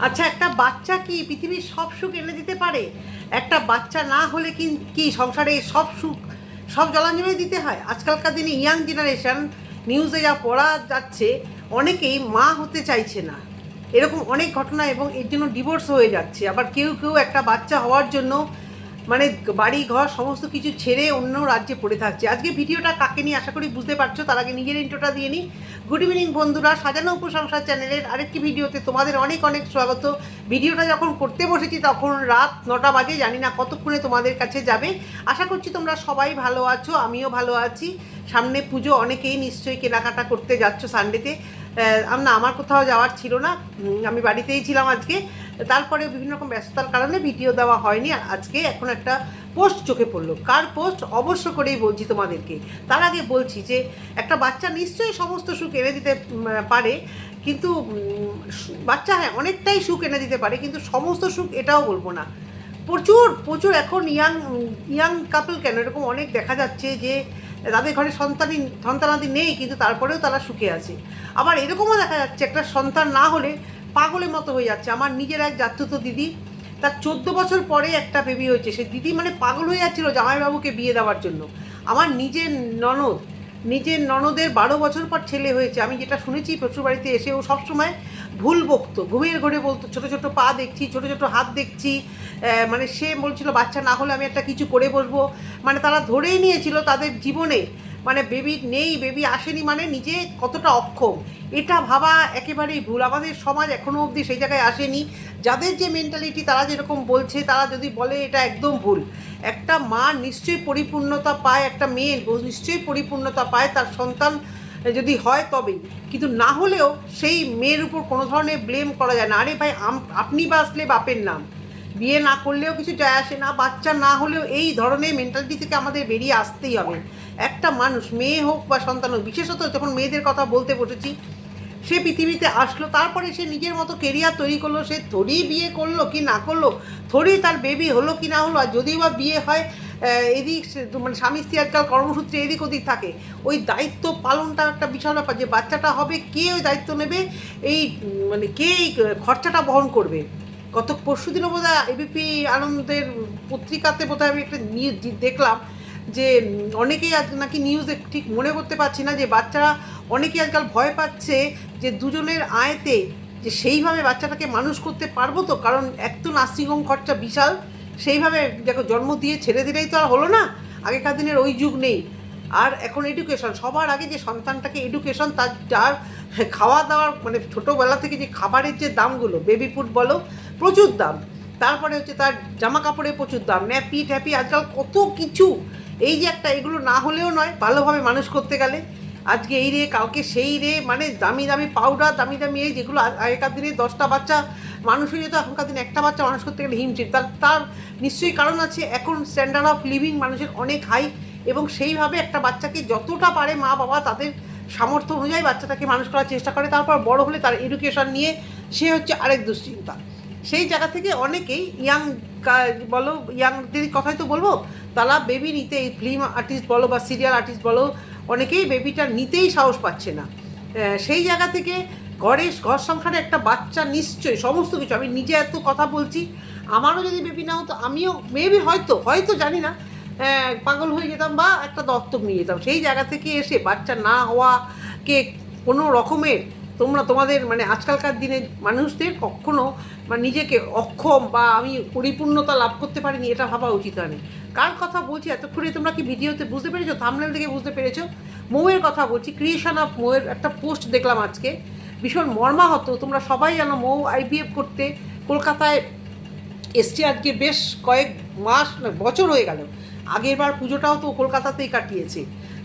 আচ্ছা একটা বাচ্চা কি পৃথিবীর সব সুখ এনে দিতে পারে? একটা বাচ্চা না হলে কি কি সংসারে সব সুখ, সব জলাঞ্জলি দিতে হয়? আজকালকার দিনে ইয়াং জেনারেশন নিউজে যা পড়া যাচ্ছে, অনেকেই মা হতে চাইছে না। এরকম অনেক ঘটনা এবং এর জন্য ডিভোর্স হয়ে যাচ্ছে। আবার কেউ কেউ একটা বাচ্চা হওয়ার জন্য মানে বাড়ি, ঘর, সমস্ত কিছু ছেড়ে অন্য রাজ্যে পড়ে থাকছে। আজকে ভিডিওটা কাকে নিয়ে আশা করি বুঝতে পারছ, তার আগে নিজের ইন্ট্রোটা দিয়ে নিই। গুড ইভিনিং বন্ধুরা। সাজানো উপসংসার চ্যানেলের আরেকটি ভিডিওতে তোমাদের অনেক অনেক স্বাগত। ভিডিওটা যখন করতে বসেছি, তখন রাত নটা বাজে, জানি না কতক্ষণে তোমাদের কাছে যাবে। আশা করছি তোমরা সবাই ভালো আছো, আমিও ভালো আছি। সামনে পুজো, অনেকেই নিশ্চয়ই কেনাকাটা করতে যাচ্ছ সানডেতে না, আমার কোথাও যাওয়ার ছিল না। আমি বাড়িতেই ছিলাম আজকে। তারপরে বিভিন্ন রকম ব্যস্ততার কারণে ভিডিও দেওয়া হয়নি। আর আজকে এখন একটা পোস্ট চোখে পড়ল। কার পোস্ট? অবশ্য করেই বলছি তোমাদেরকে। তার আগে বলছি যে, একটা বাচ্চা নিশ্চয়ই সমস্ত সুখ এনে দিতে পারে, কিন্তু বাচ্চা হ্যাঁ অনেকটাই সুখ এনে দিতে পারে, কিন্তু সমস্ত সুখ এটাও বলব না। প্রচুর প্রচুর এখন ইয়াং ইয়াং কাপল কেন? এরকম অনেক দেখা যাচ্ছে যে, তাদের ঘরে সন্তানই, সন্তানাদি নেই, কিন্তু তারপরেও তারা সুখে আছে। আবার এরকমও দেখা যাচ্ছে, একটা সন্তান না হলে পাগলের মতো হয়ে যাচ্ছে। আমার নিজের এক জাত্যত দিদি, তার চোদ্দ বছর পরে একটা বেবি হয়েছে। সে দিদি মানে পাগল হয়ে যাচ্ছিল জামাইবাবুকে বিয়ে দেওয়ার জন্য। আমার নিজের ননদ, নিজের ননদের বারো বছর পর ছেলে হয়েছে। আমি যেটা শুনেছি শ্বশুর বাড়িতে এসে ও সবসময় ভুল বকতো, ঘুমের ঘরে বলতো, ছোট ছোট পা দেখছি, ছোট ছোট হাত দেখছি। মানে সে বলছিল, বাচ্চা, না হলে আমি একটা কিছু করে বসবো। মানে তারা ধরেই নিয়েছিল তাদের জীবনে। মানে বেবি নেই, বেবি আসেনি মানে নিজে কতটা অক্ষম। এটা ভাবা একেবারেই ভুল। আমাদের সমাজ এখনও অবধি সেই জায়গায় আসেনি। যাদের যে মেন্টালিটি তারা যেরকম বলছে, তারা যদি বলে এটা একদম ভুল। একটা মা নিশ্চয়ই পরিপূর্ণতা পায়, একটা মেয়ে নিশ্চয়ই পরিপূর্ণতা পায়, তার সন্তান যদি হয় তবেই। কিন্তু না হলেও সেই মেয়ের উপর কোনো ধরনের ব্লেম করা যায় না। আরে ভাই আপনি বাঁচলে বাপের নাম। বিয়ে না করলেও কিছু যায় আসে না, বাচ্চা না হলেও এই ধরনের মেন্টালিটি থেকে আমাদের বেরিয়ে আসতেই হবে। একটা মানুষ, মেয়ে হোক বা সন্তান হোক, বিশেষত যখন মেয়েদের কথা বলতে বসেছি, সে পৃথিবীতে আসলো, তারপরে সে নিজের মতো কেরিয়ার তৈরি করল, সে থোড়ি বিয়ে করল কি না করল, থোড়ি তার বেবি হলো কি না হলো, আর যদিও বা বিয়ে হয় এদিক মানে স্বামী স্ত্রী আজকাল কর্মসূত্রে এদিক ওদিক থাকে, ওই দায়িত্ব পালনটা একটা বিশাল ব্যাপার যে বাচ্চাটা হবে, কে ওই দায়িত্ব নেবে, এই মানে কে এই খরচাটা বহন করবে? গত পরশু দিনও বোধ হয় এবিপি আনন্দের পত্রিকাতে বোধহয় আমি একটা নিউজ দেখলাম যে অনেকেই আজ নাকি নিউজে ঠিক মনে করতে পারছি না যে বাচ্চারা অনেকেই আজকাল ভয় পাচ্ছে যে দুজনের আয়তে যে সেইভাবে বাচ্চাটাকে মানুষ করতে পারব তো। কারণ এক তো নার্সিংহোম খরচা বিশাল, সেইভাবে দেখো জন্ম দিয়ে ছেড়ে দিলেই তো আর হলো না। আগেকার দিনের ওই যুগ নেই। আর এখন এডুকেশন সবার আগে যে সন্তানটাকে এডুকেশন তার, যার খাওয়া দাওয়ার মানে ছোটোবেলা থেকে যে খাবারের যে দামগুলো বেবি ফুড বলো প্রচুর দাম। তারপরে হচ্ছে তার জামা কাপড়ের প্রচুর দাম। ন্যাপি ট্যাপি আজকাল কত কিছু। এই যে একটা, এগুলো না হলেও নয়, ভালোভাবে মানুষ করতে গেলে। আজকে এই রে, কালকে সেই রে মানে দামি দামি পাউডার দামি দামি এই যেগুলো আগেকার দিনে দশটা বাচ্চা, মানুষ হয়ে যেত, এখনকার দিনে একটা বাচ্চা মানুষ করতে গেলে হিমশিম। তার তার নিশ্চয়ই কারণ আছে, এখন স্ট্যান্ডার্ড অফ লিভিং মানুষের অনেক হাই এবং সেইভাবে একটা বাচ্চাকে যতটা পারে মা বাবা তাদের সামর্থ্য অনুযায়ী বাচ্চাটাকে মানুষ করার চেষ্টা করে। তারপর বড় হলে তার এডুকেশন নিয়ে সে হচ্ছে আরেক দুশ্চিন্তা। সেই জায়গা থেকে অনেকেই ইয়াং বলো ইয়াংদের কথাই তো বলব, তারা বেবি নিতে এই ফিল্ম আর্টিস্ট বলো বা সিরিয়াল আর্টিস্ট বলো, অনেকেই বেবিটা নিতেই সাহস পাচ্ছে না। সেই জায়গা থেকে ঘরে ঘর সংসারে একটা বাচ্চা নিশ্চয়ই, সমস্ত কিছু, আমি নিজে এত কথা বলছি, আমারও যদি বেবি না হতো, আমিও মেবি হয়তো হয়তো জানি না পাগল হয়ে যেতাম বা একটা দত্তক নিয়ে যেতাম। সেই জায়গা থেকে এসে বাচ্চা না হওয়াকে কোনো রকমের তোমরা তোমাদের মানে আজকালকার দিনে মানুষদের কখনো মানে নিজেকে অক্ষম বা আমি পরিপূর্ণতা লাভ করতে পারিনি, এটা ভাবা উচিত হয়নি। কার কথা বলছি? এতক্ষণে তোমরা কি ভিডিওতে বুঝতে পেরেছ? থামনেল থেকে বুঝতে পেরেছ? মৌয়ের কথা বলছি ক্রিয়েশন অফ মৌয়ের একটা পোস্ট দেখলাম আজকে। ভীষণ মর্মাহত, তোমরা সবাই জানো মৌ আইবিএফ করতে। কলকাতায় এসছে আজকে বেশ কয়েক মাস বছর হয়ে গেল। আগের বার পুজোটাও তো কলকাতাতেই কাটিয়েছে।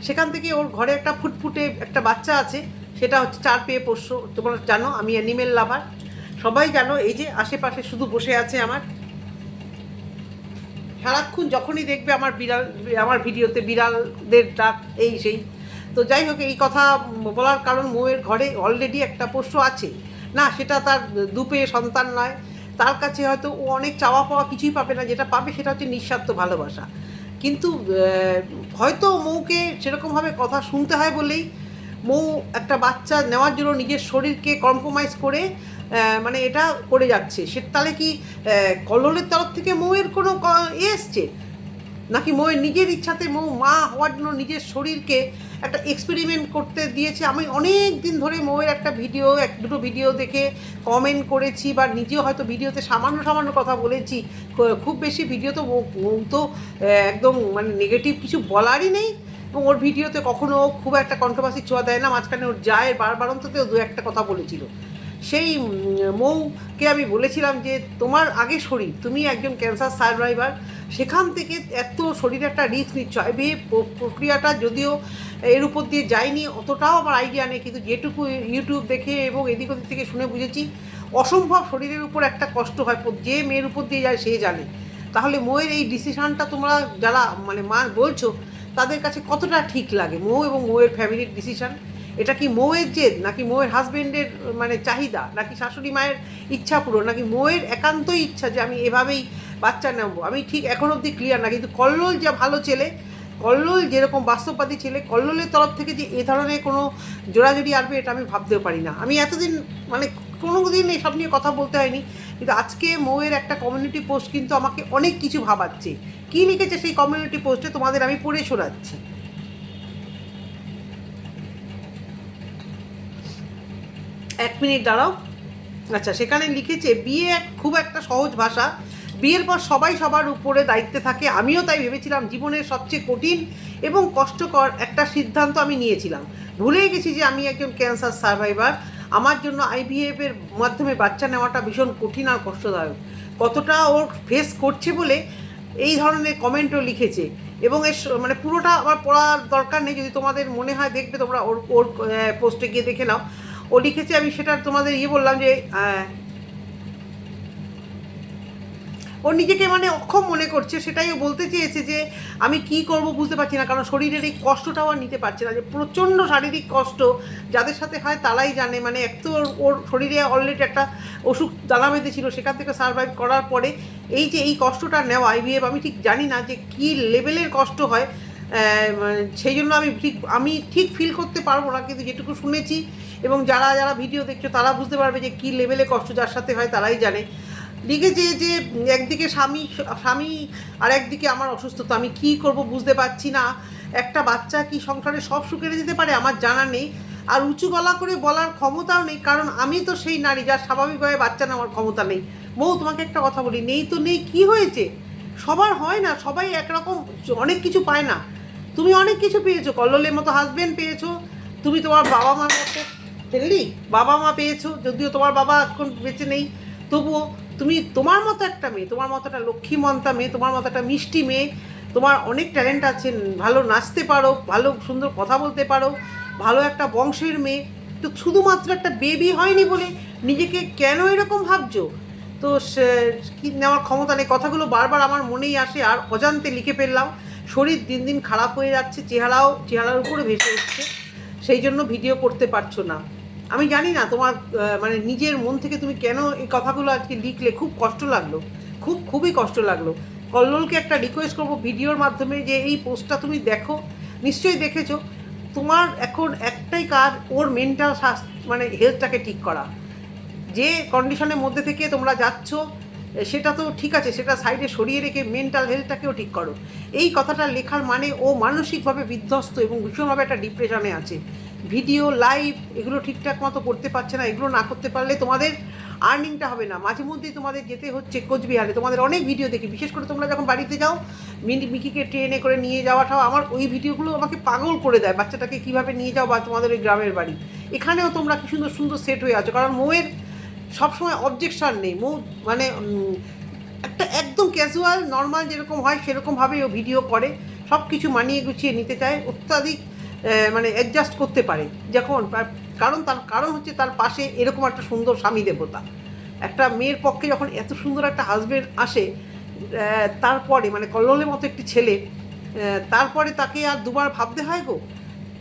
সেখান থেকে ওর ঘরে একটা ফুটফুটে একটা বাচ্চা আছে। সেটা হচ্ছে চার পেয়ে পোষ্য, তোমরা জানো, আমি অ্যানিমেল লাভার সবাই জানো, এই যে আশেপাশে শুধু বসে আছে আমার। সারাক্ষণ যখনই দেখবে আমার বিড়াল, আমার ভিডিওতে বিড়ালদের ডাক, এই সেই। তো যাই হোক, এই কথা বলার কারণ মৌয়ের ঘরে অলরেডি একটা পোষ্য আছে। না, সেটা তার দুপে সন্তান নয়। তার কাছে হয়তো ও অনেক চাওয়া পাওয়া কিছুই পাবে না। যেটা পাবে সেটা হচ্ছে নিঃস্বার্থ ভালোবাসা। কিন্তু হয়তো মৌকে সেরকমভাবে কথা শুনতে হয় বলেই মৌ একটা বাচ্চা নেওয়ার জন্য নিজের শরীরকে কম্প্রোমাইজ করে মানে এটা করে যাচ্ছে। সে তাহলে কি কল্লোলের তরফ থেকে মৌয়ের কোনো এ এসছে? নাকি মৌয়ের নিজের ইচ্ছাতে মৌ মা হওয়ার জন্য নিজের শরীরকে একটা এক্সপেরিমেন্ট করতে দিয়েছে? আমি অনেক দিন ধরে মৌয়ের একটা ভিডিও, এক, দুটো ভিডিও দেখে কমেন্ট করেছি বা নিজেও হয়তো ভিডিওতে সামান্য সামান্য কথা বলেছি। খুব বেশি ভিডিও তো মৌ তো একদম মানে নেগেটিভ কিছু বলারই নেই। এবং ওর ভিডিওতে কখনো খুব একটা কন্ট্রোভার্সি ছোঁয়া দেয় না। মাঝখানে ওর জায়ের বারবারন্ততেও দু একটা কথা বলেছিল। সেই মৌকে আমি বলেছিলাম যে, তোমার আগে শরীর, তুমি একজন ক্যান্সার সার্ভাইভার সেখান থেকে এত শরীরে একটা রিস্ক নিচ্ছ। প- প্রক্রিয়াটা যদিও এর উপর দিয়ে যায়নি, অতটাও আমার আইডিয়া নেই, কিন্তু যেটুকু ইউটিউব দেখে এবং এদিক ওদিক থেকে শুনে বুঝেছি, অসম্ভব শরীরের উপর একটা কষ্ট হয় যে মেয়ের উপর দিয়ে যায় সে জানে। তাহলে মোয়ের এই ডিসিশানটা তোমরা যারা মানে মা, বলছো তাদের কাছে কতটা ঠিক লাগে? মৌ এবং মৌয়ের ফ্যামিলির ডিসিশন এটা কি মৌয়ের জেদ? নাকি মৌয়ের হাজবেন্ডের মানে চাহিদা? নাকি শাশুড়ি মায়ের ইচ্ছা পূরণ? নাকি মৌয়ের একান্তই ইচ্ছা যে আমি এভাবেই বাচ্চা নেব? আমি ঠিক এখন অবধি ক্লিয়ার না, কিন্তু কল্লোল যা ভালো ছেলে, কল্লোল যেরকম বাস্তববাদী ছেলে, কল্লোলের তরফ থেকে যে এ ধরনের কোনো জোড়াজড়ি আসবে, এটা আমি ভাবতেও পারি না। আমি এতদিন মানে কোনো দিন এসব নিয়ে কথা বলতে হয়নি, কিন্তু আজকে মৌয়ের একটা কমিউনিটি পোস্ট কিন্তু আমাকে অনেক কিছু ভাবাচ্ছে। কী লিখেছে সেই কমিউনিটি পোস্টে তোমাদের আমি পড়ে শোনাচ্ছি। এক মিনিট দাঁড়াও। আচ্ছা সেখানে লিখেছে, বিয়ে এক খুব একটা সহজ ভাষা। বিয়ের পর সবাই সবার উপরে দায়িত্বে থাকে। আমিও তাই ভেবেছিলাম জীবনের সবচেয়ে কঠিন এবং কষ্টকর একটা সিদ্ধান্ত আমি নিয়েছিলাম। ভুলেই গেছি যে আমি একজন ক্যান্সার সার্ভাইভার আমার জন্য আইভিএফ এর মাধ্যমে বাচ্চা নেওয়াটা ভীষণ কঠিন আর কষ্টদায়ক। কতটা ওর ফেস করছে বলে এই ধরনের কমেন্টও লিখেছে। এবং এর মানে পুরোটা আমার পড়ার দরকার নেই, যদি তোমাদের মনে হয় দেখবে তোমরা ওর ওর পোস্টে গিয়ে দেখে নাও। ও লিখেছে, আমি সেটা তোমাদের ইয়ে বললাম যে ও নিজেকে মানে অক্ষম মনে করছে, সেটাই ও বলতে চেয়েছে যে আমি কি করব বুঝতে পারছি না, কারণ শরীরের এই কষ্টটাও আর নিতে পারছে না, যে প্রচণ্ড শারীরিক কষ্ট যাদের সাথে হয় তারাই জানে মানে এক তো ওর- ওর শরীরে অলরেডি একটা অসুখ দানা বেঁধেছিল, সেখান থেকে সার্ভাইভ করার পরে এই যে এই কষ্টটা নেওয়া আইভিএফ আমি ঠিক জানি না যে কী লেভেলের কষ্ট হয় মানে সেই জন্য আমি ঠিক আমি ঠিক ফিল করতে পারব না, কিন্তু যেটুকু শুনেছি এবং যারা যারা ভিডিও দেখছ তারা বুঝতে পারবে যে কী লেভেলে কষ্ট যার সাথে হয় তারাই জানে। লিখেছে যে যে একদিকে স্বামী স্বামী আর একদিকে আমার অসুস্থতা, আমি কি করব বুঝতে পারছি না। একটা বাচ্চা কি সংসারে সব সুখ দিতে পারে আমার জানা নেই। আর উঁচু গলা করে বলার ক্ষমতাও নেই, কারণ আমি তো সেই নারী যার স্বাভাবিকভাবে বাচ্চা নেওয়ার ক্ষমতা নেই। বউ, তোমাকে একটা কথা বলি, নেই তো নেই, কি হয়েছে? সবার হয় না, সবাই একরকম, অনেক কিছু পায় না। তুমি অনেক কিছু পেয়েছ, কল্লোলের মতো হাজবেন্ড পেয়েছ, তুমি তোমার বাবা মার মতো বাবা মা পেয়েছ, যদিও তোমার বাবা এখন বেঁচে নেই, তবুও তুমি তোমার মতো একটা মেয়ে, তোমার মতো একটা লক্ষ্মীমন্তা মেয়ে, তোমার মতো একটা মিষ্টি মেয়ে, তোমার অনেক ট্যালেন্ট আছে, ভালো নাচতে পারো, ভালো সুন্দর কথা বলতে পারো, ভালো একটা বংশের মেয়ে, তো শুধুমাত্র একটা বেবি হয়নি বলে নিজেকে কেন এরকম ভাবছ? তো সে- কি নেওয়ার ক্ষমতা নেই, কথাগুলো বারবার আমার মনেই আসে, আর অজান্তে লিখে ফেললাম, শরীর দিন দিন খারাপ হয়ে যাচ্ছে, চেহারাও, চেহারার উপরে ভেসে উঠছে, সেই জন্য ভিডিও করতে পারছ না। আমি জানি না তোমার মানে নিজের মন থেকে তুমি কেন এই কথাগুলো আজকে লিখলে? খুব কষ্ট লাগল। খুব, খুবই কষ্ট লাগল। কল্লোলকে একটা রিকোয়েস্ট করব ভিডিওর মাধ্যমে যে এই পোস্টটা তুমি দেখো। নিশ্চয়ই দেখেছ। তোমার এখন একটাই কাজ, ওর মেন্টাল স্বাস্থ্য মানে হেলথটাকে ঠিক করা। যে কন্ডিশনের মধ্যে থেকে তোমরা যাচ্ছ সেটা তো ঠিক আছে, সেটা সাইডে সরিয়ে রেখে মেন্টাল হেলথটাকেও ঠিক করো। এই কথাটা লেখার মানে ও মানসিকভাবে বিধ্বস্ত এবং ভীষণভাবে একটা ডিপ্রেশনে আছে। ভিডিও লাইভ এগুলো ঠিকঠাক মতো করতে পারছে না, এগুলো না করতে পারলে তোমাদের আর্নিংটা হবে না। মাঝে মধ্যেই তোমাদের যেতে হচ্ছে কোচবিহারে, তোমাদের অনেক ভিডিও দেখি। বিশেষ করে তোমরা যখন বাড়িতে যাও মিকিকে ট্রেনে করে নিয়ে যাওয়াটাও আমার ওই ভিডিওগুলো আমাকে পাগল করে দেয়। বাচ্চাটাকে কীভাবে নিয়ে যাও বা তোমাদের ওই গ্রামের বাড়ি। এখানেও তোমরা কি সুন্দর সুন্দর সেট হয়ে আছো। কারণ মৌয়ের সবসময় অবজেকশন নেই। মৌ মানে একটা একদম ক্যাজুয়াল নর্মাল যেরকম হয় সেরকমভাবেই ও ভিডিও করে। সব কিছু মানিয়ে গুছিয়ে নিতে চায়, অত্যাধিক মানে অ্যাডজাস্ট করতে পারে। যখন কারণ, তার কারণ হচ্ছে তার পাশে এরকম একটা সুন্দর স্বামী দেবতা। একটা মেয়ের পক্ষে যখন এত সুন্দর একটা হাজবেন্ড আসে তারপরে মানে কল্লোলের মতো একটি ছেলে তারপরে তাকে আর দুবার ভাবতে হয় গো?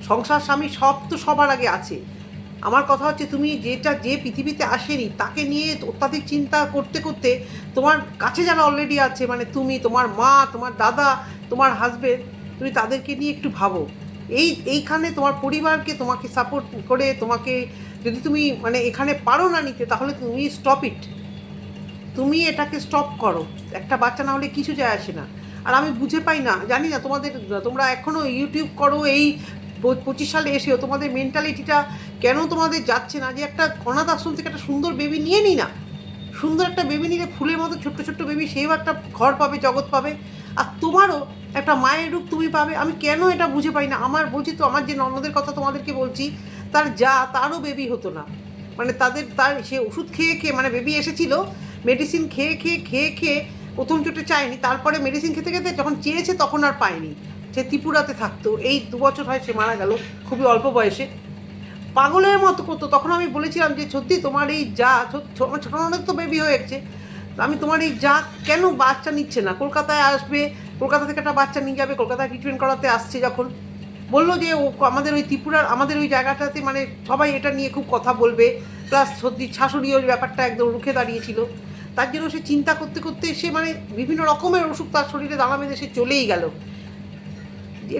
সংসার স্বামী সব তো সবার আগে আছে। আমার কথা হচ্ছে তুমি যেটা, যে পৃথিবীতে আসেনি, তাকে নিয়ে অত্যাধিক চিন্তা করতে করতে তোমার কাছে যারা অলরেডি আছে মানে তুমি, তোমার মা, তোমার দাদা, তোমার হাজবেন্ড তুমি তাদেরকে নিয়ে একটু ভাবো। এই, এইখানে তোমার পরিবারকে তোমাকে সাপোর্ট করে, তোমাকে যদি তুমি মানে এখানে পারো না নিতে, তাহলে তুমি স্টপ ইট তুমি এটাকে স্টপ করো। একটা বাচ্চা না হলে কিছু যায় আসে না। আর আমি বুঝে পাই না, জানি না তোমাদের, তোমরা এখনও ইউটিউব করো, এই পঁচিশ সালে এসেও তোমাদের মেন্টালিটিটা কেন তোমাদের যাচ্ছে না? যে একটা অনাথ আশ্রম থেকে একটা সুন্দর বেবি নিয়ে নি না? সুন্দর একটা বেবি নিলে ফুলের মতো ছোট্ট ছোট্ট বেবি সেও একটা ঘর পাবে, জগৎ পাবে। আর তোমারও একটা মায়ের রূপ তুমি পাবে। আমি কেন এটা বুঝে পাই না? আমার বলছি তো আমার যে ননদের কথা তোমাদেরকে বলছি, তার যা, তারও বেবি হতো না। মানে তাদের, তার, সে ওষুধ খেয়ে খেয়ে মানে বেবি এসেছিল মেডিসিন খেয়ে খেয়ে খেয়ে খেয়ে প্রথম চোটে চায়নি, তারপরে মেডিসিন খেতে খেতে যখন চেয়েছে তখন আর পায়নি। সে ত্রিপুরাতে থাকতো, এই দু বছর হয় সে মারা গেল, খুবই অল্প বয়সে। পাগলের মতো করতো। তখন আমি বলেছিলাম যে, সত্যি তোমার এই যা আমার ছোটো অনেক তো বেবি হয়ে গেছে। আমি তোমার এই যা, কেন বাচ্চা নিচ্ছে না? কলকাতায় আসবে, কলকাতা থেকে একটা বাচ্চা নিয়ে যাবে, কলকাতায় ট্রিটমেন্ট করাতে আসছে যখন। বলল যে, ও আমাদের ওই ত্রিপুরার, আমাদের ওই জায়গাটাতে মানে সবাই এটা নিয়ে খুব কথা বলবে। প্লাস সত্যি শাশুড়ি ওই ব্যাপারটা একদম রুখে দাঁড়িয়েছিল। তার জন্য সে চিন্তা করতে করতে সে মানে বিভিন্ন রকমের অসুখ তার শরীরে দানা বেঁধে সে চলেই গেল।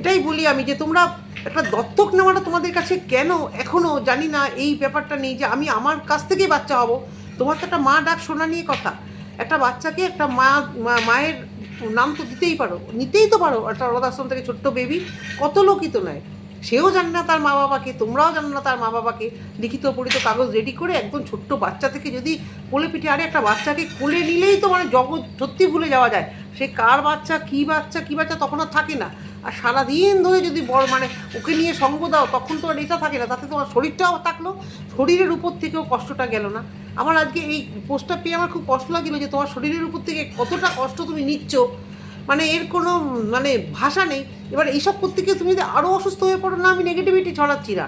এটাই বলি আমি যে তোমরা একটা দত্তক নেওয়াটা তোমাদের কাছে কেন? এখনও জানি না এই ব্যাপারটা নেই যে আমি আমার কাছ থেকেই বাচ্চা হব। তোমার তো একটা মা ডাক শোনা নিয়ে কথা। একটা বাচ্চাকে একটা মা মায়ের নাম তো দিতেই পারো। নিতেই তো পারো। একটা অনাথাশ্রম থেকে ছোট্ট বেবি কত লোকই তো নেয়। সেও জানে না তার মা বাবাকে তোমরাও জানো না তার মা বাবাকে লিখিত পড়িত কাগজ রেডি করে একদম ছোট্ট বাচ্চা থেকে যদি কোলে পিঠে আরে একটা বাচ্চাকে কোলে নিলেই তো মানে জগৎ সত্যি ভুলে যাওয়া যায়। সে কার বাচ্চা, কী বাচ্চা কী বাচ্চা তখন আর থাকে না। আর সারাদিন ধরে যদি বড় মানে ওকে নিয়ে সঙ্গ দাও, তখন তো আর এটা থাকে না, তাতে তোমার শরীরটাও থাকল, শরীরের উপর থেকেও কষ্টটা গেল না। আমার আজকে এই পোস্টটা পেয়ে আমার খুব কষ্ট লাগছিল যে তোমার শরীরের উপর থেকে কতটা কষ্ট তুমি নিচ্ছ। মানে এর কোনো মানে ভাষা নেই। এবার এইসব করতে গিয়ে তুমি যদি আরও অসুস্থ হয়ে পড়ো, না আমি নেগেটিভিটি ছড়াচ্ছি না।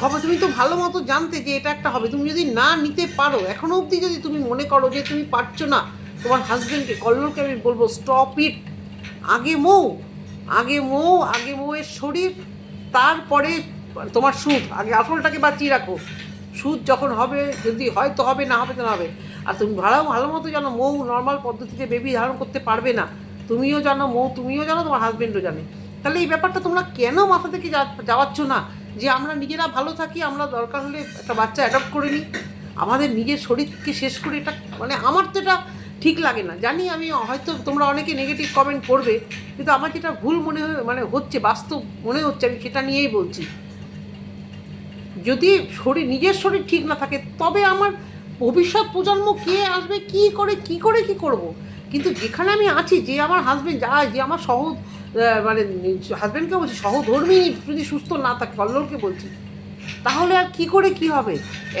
হবে, তুমি তো ভালো মতো জানতে যে এটা একটা হবে। তুমি যদি না নিতে পারো এখনও অবধি যদি তুমি মনে করো যে তুমি পারছ না, তোমার হাজবেন্ডকে কল্লোলকে আমি বলব স্টপ ইট আগে মৌ আগে মৌ, আগে মৌয়ের শরীর, তারপরে তোমার সুদ আগে আসলটাকে বাঁচিয়ে রাখো। সুদ যখন হবে, যদি হয়তো হবে, না হবে তো না হবে। আর তুমি ভালো ভালো মতো জানো, মৌ নর্মাল পদ্ধতিতে বেবি ধারণ করতে পারবে না। তুমিও জানো, মৌ তুমিও জানো, তোমার হাজব্যান্ডও জানে। তাহলে এই ব্যাপারটা তোমরা কেন মাথা থেকে যাওয়াচ্ছ না? যে আমরা নিজেরা ভালো থাকি, আমরা দরকার হলে একটা বাচ্চা অ্যাডপ্ট করে নিই। আমাদের নিজের শরীরকে শেষ করে এটা মানে আমার তো এটা ঠিক লাগে না। জানি আমি, হয়তো তোমরা অনেকে নেগেটিভ কমেন্ট করবে, কিন্তু আমার যেটা ভুল মনে মানে হচ্ছে, বাস্তব মনে হচ্ছে, আমি সেটা নিয়েই বলছি। যদি শরীর, নিজের শরীর ঠিক না থাকে, তবে আমার ভবিষ্যৎ প্রজন্ম কে আসবে, কি করে কি করে, কি করব। কিন্তু যেখানে আমি আছি, যে আমার হাজব্যান্ড যা, যে আমার সহ মানে হাজব্যান্ডকে বলছি, সহধর্মী যদি সুস্থ না থাকে কল্লোলকে বলছি, তাহলে আর কি করে কি হবে?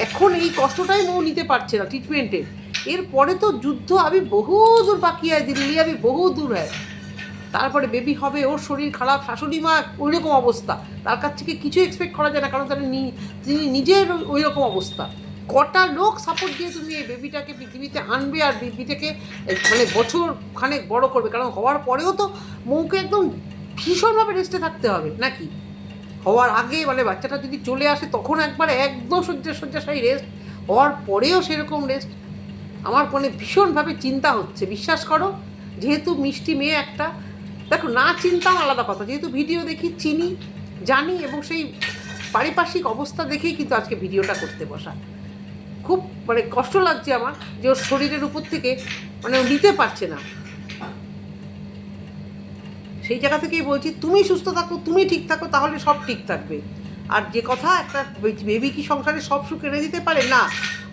এখন এই কষ্টটাই মৌ নিতে পারছে না ট্রিটমেন্টের এরপরে তো যুদ্ধ, আমি বহু দূর বাকি হয় দিল্লি, আমি বহু দূর হয়। তারপরে বেবি হবে, ওর শরীর খারাপ, শাশুড়ি মা ওই রকম অবস্থা। তার কাছ থেকে কিছু এক্সপেক্ট করা যায় না, কারণ তার তিনি নিজের ওই রকম অবস্থা। কটা লোক সাপোর্ট দিয়ে তুমি এই বেবিটাকে পৃথিবীতে আনবে আর বেবিটাকে মানে বছর খানেক বড় করবে। কারণ হওয়ার পরেও তো মৌকে একদম ভীষণভাবে রেস্টে থাকতে হবে, নাকি? হওয়ার আগে মানে বাচ্চাটা যদি চলে আসে, তখন একবার একদম শয্যা শয্যাশায়ী রেস্ট হওয়ার পরেও সেরকম রেস্ট আমার মনে ভীষণভাবে চিন্তা হচ্ছে। বিশ্বাস করো, যেহেতু মিষ্টি মেয়ে একটা, দেখো না চিন্তাও আলাদা কথা। যেহেতু ভিডিও দেখি, চিনি, জানি এবং সেই পারিপার্শ্বিক অবস্থা দেখেই কিন্তু আজকে ভিডিওটা করতে বসা। খুব মানে কষ্ট লাগছে আমার যে ওর শরীরের উপর থেকে মানে ও নিতে পারছে না। সেই জায়গা থেকেই বলছি, তুমি সুস্থ থাকো, তুমি ঠিক থাকো, তাহলে সব ঠিক থাকবে। আর যে কথা একটা বেবি কি সংসারে সব সুখ এনে দিতে পারে? না।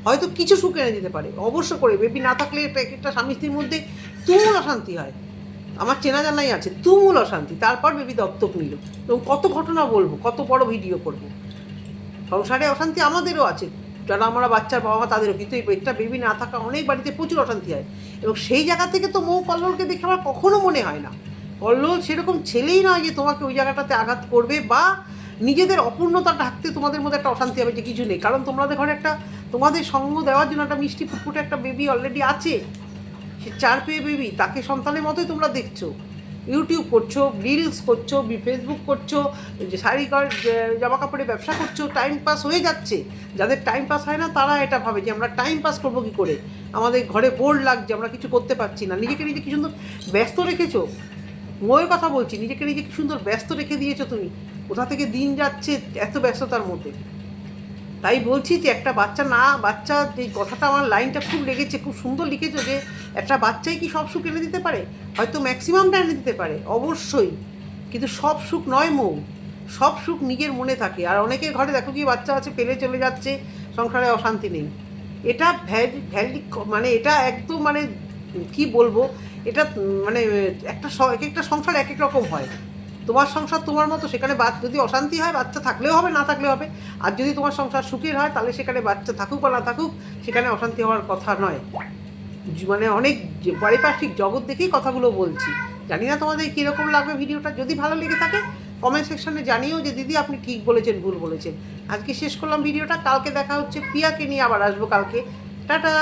হয়তো কিছু সুখ এনে দিতে পারে, অবশ্য করে বেবি না থাকলে একটা স্বামী স্ত্রীর মধ্যে তুমুল অশান্তি হয়। আমার চেনা জানাই আছে, তুমুল অশান্তি। তারপর বেবি দত্তক নিল। এবং কত ঘটনা বলব, কত বড় ভিডিও করব। সংসারে অশান্তি আমাদেরও আছে। যারা আমরা বাচ্চার বাবা মা তাদেরও। কিন্তু এই একটা বেবি না থাকা অনেক বাড়িতে প্রচুর অশান্তি হয়। এবং সেই জায়গা থেকে তো মৌ কল্লোলকে দেখে আমার কখনো মনে হয় না। কল্লোল সেরকম ছেলেই নয় যে তোমাকে ওই জায়গাটাতে আঘাত করবে বা নিজেদের অপূর্ণতা ঢাকতে তোমাদের মধ্যে একটা অশান্তি হবে যে কিছু নেই। কারণ তোমাদের ঘরে একটা, তোমাদের সঙ্গ দেওয়ার জন্য একটা মিষ্টি ফুটফুটে একটা বেবি অলরেডি আছে। সে চার পেয়ে বেবি তাকে সন্তানের মতোই তোমরা দেখছ। ইউটিউব করছ রিলস করছ ফেসবুক করছ যে শাড়ি জামা কাপড়ের ব্যবসা করছ টাইম পাস হয়ে যাচ্ছে। যাদের টাইম পাস হয় না, তারা এটা ভাবে যে আমরা টাইম পাস করব কী করে? আমাদের ঘরে বোর লাগছে, আমরা কিছু করতে পারছি না। নিজেকে নিজে কি সুন্দর ব্যস্ত রেখেছো? ময়ের কথা বলছি, নিজেকে নিজে কি সুন্দর ব্যস্ত রেখে দিয়েছ তুমি? কোথা থেকে দিন যাচ্ছে এত ব্যস্ততার মধ্যে। তাই বলছি যে একটা বাচ্চা না, বাচ্চা যে কথাটা আমার লাইনটা খুব লেগেছে, খুব সুন্দর লিখেছো যে একটা বাচ্চাই কি সব সুখ এনে দিতে পারে? হয়তো ম্যাক্সিমামটা এনে দিতে পারে, অবশ্যই। কিন্তু সব সুখ নয় মৌ, সব সুখ নিজের মনে থাকে। আর অনেকের ঘরে দেখো কি বাচ্চা আছে, পেলে চলে যাচ্ছে, সংসারে অশান্তি নেই। এটা ভ্যালি ভ্যালি মানে এটা একদম মানে কি বলব, এটা মানে একটা এক একটা সংসার এক এক রকম হয়। তোমার সংসার তোমার মতো, সেখানে যদি অশান্তি হয়, বাচ্চা থাকলেও হবে, না থাকলেও হবে। আর যদি তোমার সংসার সুখের হয়, তাহলে সেখানে বাচ্চা থাকুক বা না থাকুক, সেখানে অশান্তি হওয়ার কথা নয়। মানে অনেক পারিপার্শ্বিক জগৎ দেখেই কথাগুলো বলছি। জানি না তোমাদের কীরকম লাগবে ভিডিওটা। যদি ভালো লেগে থাকে কমেন্ট সেকশনে জানিও যে দিদি আপনি ঠিক বলেছেন, ভুল বলেছেন। আজকে শেষ করলাম ভিডিওটা। কালকে দেখা হচ্ছে। প্রিয়াকে নিয়ে আবার আসব কালকে। টাটা!